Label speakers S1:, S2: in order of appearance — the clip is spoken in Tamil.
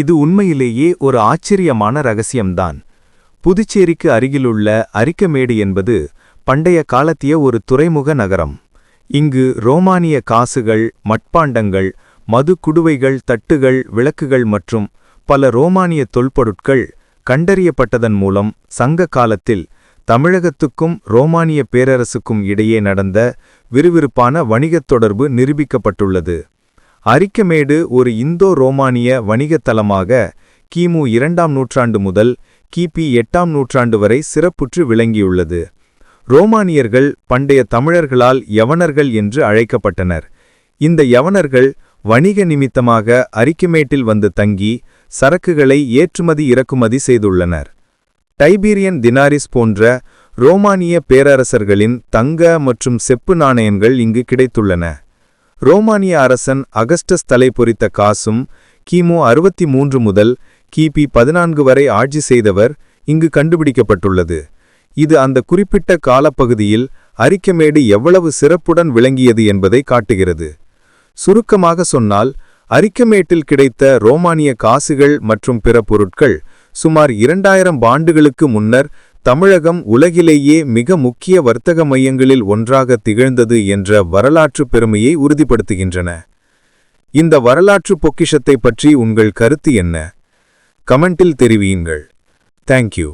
S1: இது உண்மையிலேயே ஒரு ஆச்சரியமான ரகசியம்தான். புதுச்சேரிக்கு அருகிலுள்ள அரிக்கமேடு என்பது பண்டைய காலத்திய ஒரு துறைமுக நகரம். இங்கு ரோமானிய காசுகள் மட்பாண்டங்கள் மது குடுவைகள் தட்டுகள் விளக்குகள் மற்றும் பல ரோமானிய தொல்பொருட்கள் கண்டறியப்பட்டதன் மூலம் சங்க காலத்தில் தமிழகத்துக்கும் ரோமானிய பேரரசுக்கும் இடையே நடந்த விறுவிறுப்பான வணிகத் தொடர்பு நிரூபிக்கப்பட்டுள்ளது. அரிக்கமேடு ஒரு இந்தோ ரோமானிய வணிகத் தலமாக கிமு இரண்டாம் நூற்றாண்டு முதல் கிபி எட்டாம் நூற்றாண்டு வரை சிறப்புற்று விளங்கியுள்ளது. ரோமானியர்கள் பண்டைய தமிழர்களால் யவனர்கள் என்று அழைக்கப்பட்டனர். இந்த யவனர்கள் வணிக நிமித்தமாக அரிக்கமேட்டில் வந்து தங்கி சரக்குகளை ஏற்றுமதி இறக்குமதி செய்துள்ளனர். டைபீரியன் தினாரிஸ் போன்ற ரோமானிய பேரரசர்களின் தங்க மற்றும் செப்பு நாணயங்கள் இங்கு கிடைத்துள்ளன. ரோமானிய அரசன் அகஸ்டஸ் தலை பொறித்த காசும் கிமு அறுபத்தி மூன்று முதல் கிபி பதினான்கு வரை ஆட்சி செய்தவர் இங்கு கண்டுபிடிக்கப்பட்டுள்ளது. இது அந்த குறிப்பிட்ட காலப்பகுதியில் அரிக்கமேடு எவ்வளவு சிறப்புடன் விளங்கியது என்பதை காட்டுகிறது. சுருக்கமாக சொன்னால் அரிக்கமேட்டில் கிடைத்த ரோமானிய காசுகள் மற்றும் பிற பொருட்கள் சுமார் இரண்டாயிரம் ஆண்டுகளுக்கு முன்னர் தமிழகம் உலகிலேயே மிக முக்கிய வர்த்தக மையங்களில் ஒன்றாக திகழ்ந்தது என்ற வரலாற்று பெருமையை உறுதிப்படுத்துகின்றன. இந்த வரலாற்று பொக்கிஷத்தை பற்றி உங்கள் கருத்து என்ன? கமெண்டில் தெரிவியுங்கள். தேங்க்யூ